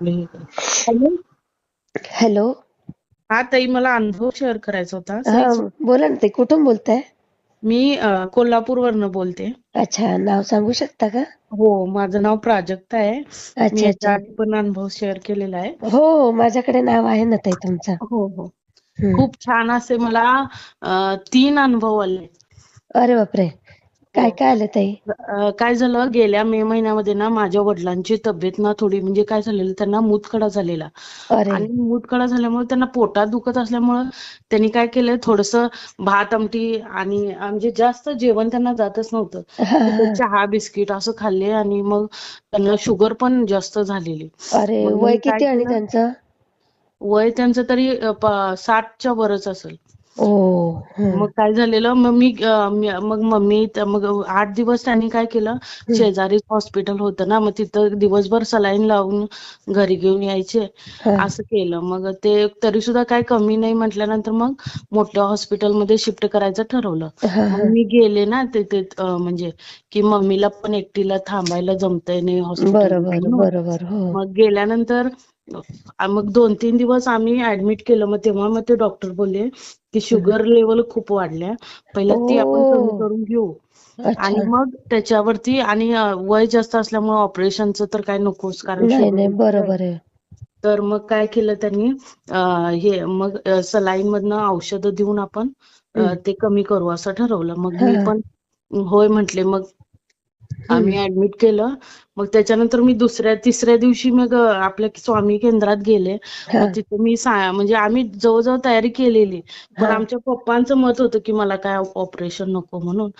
Hello? Hello? हा ताई मला अनुभव शेअर करायचा होता. बोला ना ते कुठून बोलताय? मी कोल्हापूर वरनं बोलते. अच्छा नाव सांगू शकता का? हो माझं नाव प्राजक्ता आहे. मी अच्छा. याच्या अच्छा आधी पण अनुभव शेअर केलेला आहे. हो माझ्याकडे नाव आहे ना ताई तुमचं. हो हो. खूप छान असे मला तीन अनुभव आले. अरे बापरे. काय हो. काय आलं ताई? अं, काय झालं गेल्या मे महिन्यामध्ये ना माझ्या वडिलांची तब्येत ना थोडी म्हणजे काय झालेलं त्यांना मूतखडा झालेला. अरे. आणि मूतखडा झाल्यामुळे त्यांना पोटात दुखत असल्यामुळं त्यांनी काय केलं थोडस भात आमटी आणि म्हणजे जास्त जेवण त्यांना जातच नव्हतं. हा, हा. चहा बिस्किट असं खाल्ले आणि मग त्यांना शुगर पण जास्त झालेली. अरे मग वय मी काय किती आणि केलं? त्यांचं? वय त्यांचं तरी अं, प- साठच्या वरच असेल. ओ हम्म. मग काय झालेलं? मग मी अं, मी- मग मम्मी मग आठ दिवस त्यांनी काय केलं? शेजारीच हॉस्पिटल होतं ना मग तिथं दिवसभर सलाईन लावून घरी घेऊन यायचे. हा. असं केलं. मग ते तरी सुद्धा काय कमी नाही म्हटल्यानंतर मग मोठ्या हॉस्पिटलमध्ये शिफ्ट करायचं ठरवलं. हा, मग हा. मी गेले ना तिथे अं, म्हणजे की मम्मीला पण एकटीला थांबायला जमतंय नाही हॉस्पिटल बरोबर बरोबर हो. मग गेल्यानंतर मग दोन तीन दिवस आम्ही ऍडमिट केलं. मग तेव्हा मग ते डॉक्टर बोलले की शुगर लेवल खूप वाढल्या. पहिला ती आपण. कमी करून घेऊ. आणि मग त्याच्यावरती आणि वय जास्त असल्यामुळे ऑपरेशनचं तर काय नकोच कारण. बरोबर आहे. तर मग काय केलं त्यांनी हे मग सलाईन मधनं औषधं देऊन आपण. ते कमी करू असं ठरवलं. मग मी. पण होय म्हटले. मग आम्ही ऍडमिट केलं. मग त्याच्यानंतर मी दुसऱ्या तिसऱ्या दिवशी मग आपल्या स्वामी केंद्रात गेले. तिथे मी म्हणजे आम्ही जवळजवळ तयारी केलेली. पण. आमच्या पप्पांचं मत होतं की मला काय ऑपरेशन नको म्हणून.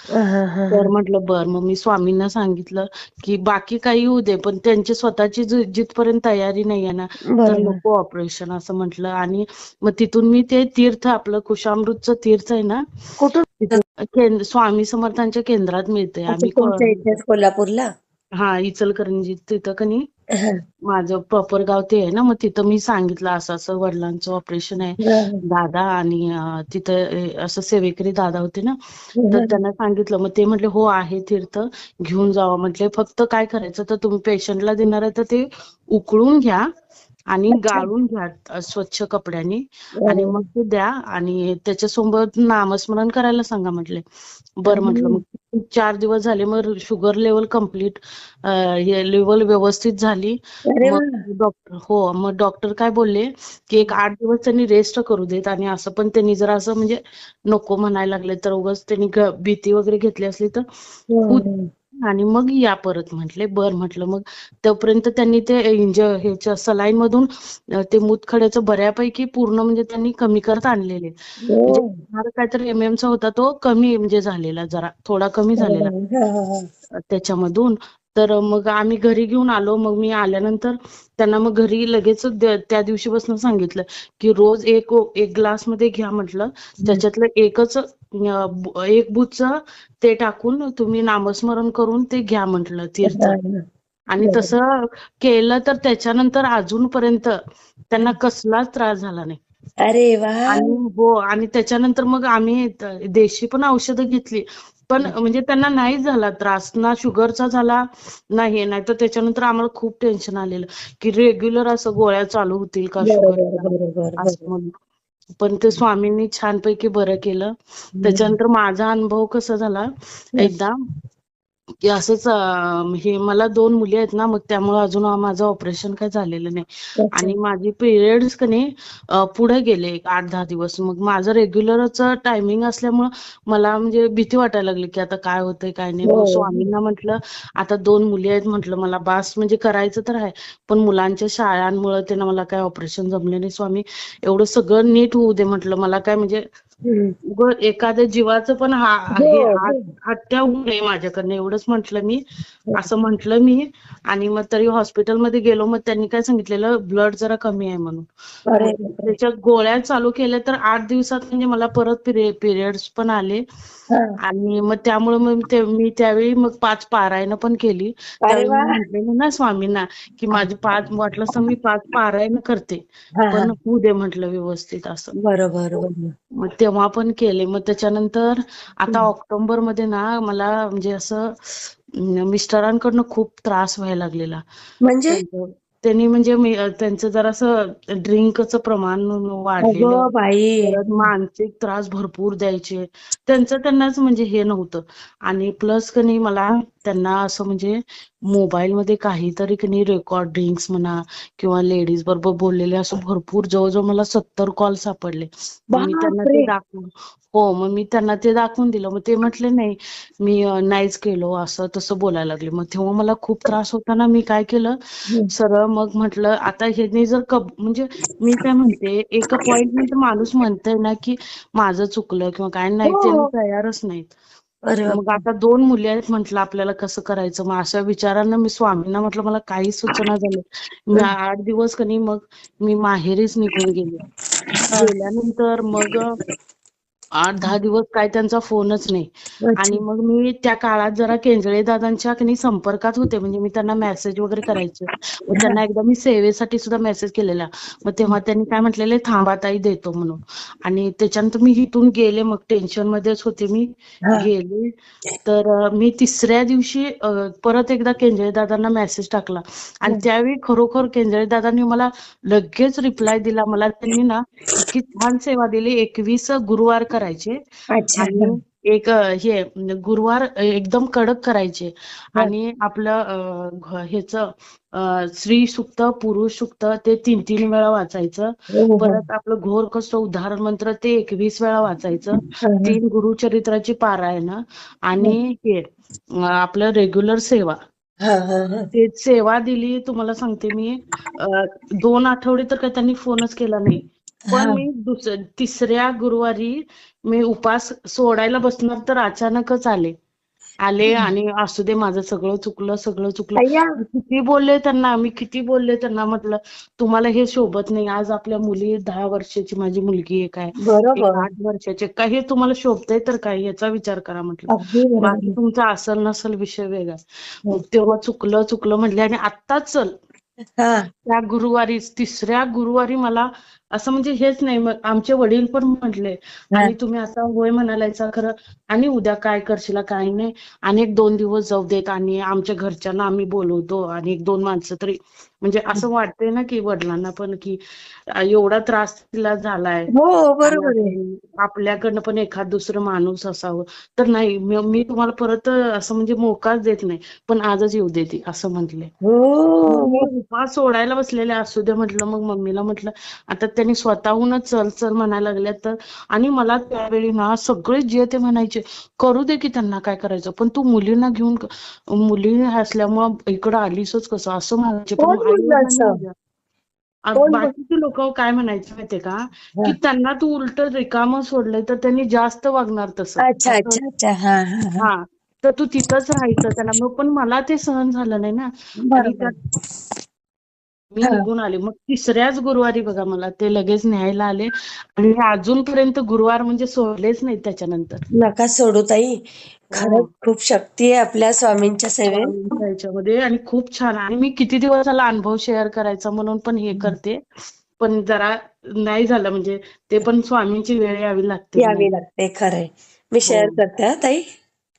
तर. म्हटलं बर. मग मी स्वामींना सांगितलं की बाकी काही होऊ दे पण त्यांची स्वतःची जिथपर्यंत तयारी नाही आहे ना तर नको ऑपरेशन असं म्हटलं. आणि मग तिथून मी ते तीर्थ आपलं कुशामृतचं तीर्थ आहे ना कुठून? स्वामी समर्थांच्या केंद्रात मिळते आम्ही कोल्हापूरला? हा इचलकरंजी तिथं कनी. माझं प्रॉपर गाव ते आहे ना मग तिथं मी सांगितलं असं असं वडिलांचं ऑपरेशन आहे दादा आणि तिथं असं सेवेकरी दादा होते ना. तर त्यांना सांगितलं मग ते म्हटले हो आहे तीर्थ घेऊन जावा म्हटले फक्त काय करायचं तर तुम्ही पेशंटला देणार आहे तर ते उकळून घ्या आणि गाळून घ्या स्वच्छ कपड्याने. आणि मग ते द्या आणि त्याच्यासोबत नामस्मरण करायला सांगा म्हटले. बरं म्हटलं. मग चार दिवस झाले मग शुगर लेवल कंप्लीट हे लेवल व्यवस्थित झाली. डॉक्टर हो मग डॉक्टर काय बोलले की एक आठ दिवस त्यांनी रेस्ट करू देत आणि असं पण त्यांनी जर असं म्हणजे नको म्हणायला लागले तर उगाच त्यांनी भीती वगैरे घेतली असली तर हम्म. आणि मग या परत म्हटले बर म्हटलं मग तोपर्यंत त्यांनी ते इंज ह्याच्या सलाईन मधून ते मूतखड्याचं बऱ्यापैकी पूर्ण म्हणजे त्यांनी कमी करत आणलेले म्हणजे हो. माझा काहीतरी एम चा होता तो कमी म्हणजे झालेला जरा थोडा कमी झालेला हा, हा. त्याच्यामधून तर मग आम्ही घरी घेऊन आलो. मग मी आल्यानंतर त्यांना मग घरी लगेच त्या दिवशीपासून सांगितलं की रोज एक एक ग्लासमध्ये घ्या म्हटलं. त्याच्यातलं एकच एक बुचचं ते टाकून तुम्ही नामस्मरण करून ते घ्या म्हटलं तीर्थ. आणि. तसं केलं तर त्याच्यानंतर अजूनपर्यंत त्यांना कसलाच त्रास झाला नाही. अरे वा. आणि हो आणि त्याच्यानंतर मग आम्ही देशी पण औषधं घेतली. पण म्हणजे त्यांना नाही झाला त्रास ना शुगरचा झाला ना हे नाही. तर त्याच्यानंतर आम्हाला खूप टेन्शन आलेलं की रेग्युलर असं गोळ्या चालू होतील का असं म्हणून. पण ते स्वामींनी छानपैकी बरं केलं. त्याच्यानंतर माझा अनुभव कसा झाला? एकदा की असंच हे मला दोन मुली आहेत ना मग त्यामुळे अजून माझं ऑपरेशन काय झालेलं नाही आणि माझी पिरियड्स कनी पुढे गेले एक आठ दहा दिवस मग माझं रेग्युलरच टायमिंग असल्यामुळं मला म्हणजे भीती वाटायला लागली की आता काय होतंय काय नाही मग हो. स्वामींना म्हटलं आता दोन मुली आहेत म्हटलं मला बास म्हणजे करायचं तर आहे पण मुलांच्या शाळांमुळे त्यांना मला काय ऑपरेशन जमले नाही स्वामी एवढं सगळं नीट होऊ दे म्हटलं मला काय म्हणजे. उगं एखाद्या जीवाचं पण हा हो, हे. हो. हत्या होऊ नये माझ्याकडनं. एवढंच म्हंटल मी असं म्हंटल मी. आणि मग तरी हॉस्पिटलमध्ये गेलो मग त्यांनी काय सांगितलेलं? ब्लड जरा कमी आहे म्हणून. त्याच्या गोळ्या चालू केल्या तर आठ दिवसात म्हणजे मला परत पिरियड्स पण आले. आणि मग त्यामुळे मग ते मी त्यावेळी मग पाच पारायण पण केली. म्हटलेलं ना स्वामींना की माझी पाच वाटलं तर मी पाच पारायण करते. पण होऊ दे म्हटलं व्यवस्थित असं. बरोबर बरोबर. मग तेव्हा पण केले. मग त्याच्यानंतर आता ऑक्टोबरमध्ये ना मला म्हणजे असं मिस्टरांकडनं खूप त्रास व्हायला लागलेला. म्हणजे? त्यांनी म्हणजे त्यांचं जरासं ड्रिंकचं प्रमाण वाढलेलं. मानसिक त्रास भरपूर द्यायचे. त्यांचं त्यांनाच म्हणजे हे नव्हतं. आणि प्लस कनी मला त्यांना असं म्हणजे मोबाईल मध्ये काहीतरी कनी रेकॉर्डिंग्स म्हणा किंवा लेडीज बरोबर बोललेले असं भरपूर जवळजवळ मला सत्तर कॉल सापडले मी त्यांना. ते दाखवून हो मग मी त्यांना ते दाखवून दिलं मग ते म्हटले नाही मी नाहीच केलो असं तसं बोलायला लागले मग तेव्हा मला खूप त्रास होता ना मी काय केलं. सरळ मग म्हटलं आता ह्याने जर कब म्हणजे मी काय म्हणते एका पॉइंट नंतर माणूस म्हणतंय ना की माझं चुकलं किंवा काय नाही हो. त्यांनी तयारच नाहीत अरे मग आता दोन मुली आहेत म्हटलं आपल्याला कसं करायचं? मग अशा विचारांना मी स्वामींना म्हटलं मला काही सूचना झाल्या मी आठ दिवस कनी मग मी माहेरीच निघून गेले. गेल्यानंतर मग आठ दहा दिवस काय त्यांचा फोनच नाही. आणि मग मी त्या काळात जरा केंजळे दादांच्या संपर्कात होते. म्हणजे मी त्यांना मेसेज वगैरे करायचे. त्यांना एकदा मी सेवेसाठी सुद्धा मेसेज केलेला. मग तेव्हा त्यांनी काय म्हटलेले थांबा ताई देतो म्हणून. आणि त्याच्यानंतर मी इथून गेले. मग टेन्शन मध्येच होते मी. गेले. तर मी तिसऱ्या दिवशी परत एकदा केंजळे दादांना मेसेज टाकला. आणि त्यावेळी खरोखर केंजळे दादांनी मला लगेच रिप्लाय दिला. मला त्यांनी ना इतकी छान सेवा दिली. एकवीस गुरुवार करायचे. अच्छा. आणि एक हे म्हणजे गुरुवार एकदम कडक करायचे. आणि आपलं ह्याचं स्त्री सुक्त पुरुष सुक्त ते तीन तीन वेळा वाचायचं. हो, हो. परत आपलं घोर कष्ट उदाहरण मंत्र ते एकवीस वेळा वाचायचं. तीन गुरुचरित्राची पारायण आणि हे आपलं रेग्युलर सेवा. ते सेवा दिली तुम्हाला सांगते मी दोन आठवडे तर काही त्यांनी फोनच केला नाही. पण हा. मी दुस तिसऱ्या गुरुवारी मी उपास सोडायला बसणार तर अचानकच आले. आले आणि असू दे माझं सगळं चुकलं सगळं चुकलं. किती बोलले त्यांना मी किती बोलले त्यांना म्हटलं तुम्हाला हे शोभत नाही. आज आपल्या मुली दहा वर्षाची माझी मुलगी एक आहे. आठ वर्षाची. आहे. का हे तुम्हाला शोभतंय तर काय याचा विचार करा म्हटलं. बाकी तुमचा असल नसल विषय वेगळा. मग तेव्हा चुकलं चुकलं म्हटले आणि आत्ताच चल. हा. त्या गुरुवारीच तिसऱ्या गुरुवारी मला असं म्हणजे हेच नाही मग आमचे वडील पण म्हटले आणि तुम्ही आता होय म्हणालायचा खरं आणि उद्या काय करशील काय नाही आणि एक दोन दिवस जाऊ देत आणि आमच्या घरच्यांना आम्ही बोलवतो आणि एक दोन माणसं तरी. म्हणजे असं वाटतंय ना की वडिलांना पण की एवढा त्रास तिला झालाय हो बरोबर आपल्याकडनं पण एखाद दुसरं माणूस असावं तर नाही मी तुम्हाला परत असं म्हणजे मोकाच देत नाही पण आजच येऊ देते असं म्हटले. हो. उपास सोडायला बसलेले असू दे म्हटलं मग मम्मीला म्हटलं आता त्यांनी स्वतःहूनच चल चल म्हणायला लागल्या तर. आणि मला त्यावेळी ना सगळे जे ते म्हणायचे करू दे की त्यांना काय करायचं पण तू मुलींना घेऊन मुली असल्यामुळं इकडं आलीसच कसं? असं म्हणायचे. पण बाकीचे लोक काय म्हणायचे माहितीये का? की त्यांना तू उलट रिकामं सोडलंय तर त्यांनी जास्त वागणार तसं. हा तर तू तिथंच राहायचं त्यांना. मग पण मला ते सहन झालं नाही ना. मी हा. निघून आले. मग तिसऱ्याच गुरुवारी बघा मला ते लगेच न्यायला आले. आणि अजूनपर्यंत गुरुवार म्हणजे सोडलेच नाहीत त्याच्यानंतर. नका सोडू ताई. खरंच खूप शक्ती आहे आपल्या स्वामींच्या सेवेत. ह्याच्यामध्ये आणि खूप छान आणि मी किती दिवस झाला अनुभव शेअर करायचा म्हणून पण हे करते. पण जरा नाही झालं म्हणजे ते पण स्वामींची वेळ यावी लागते यावी लागते खरंय. मी शेअर करते हा ताई.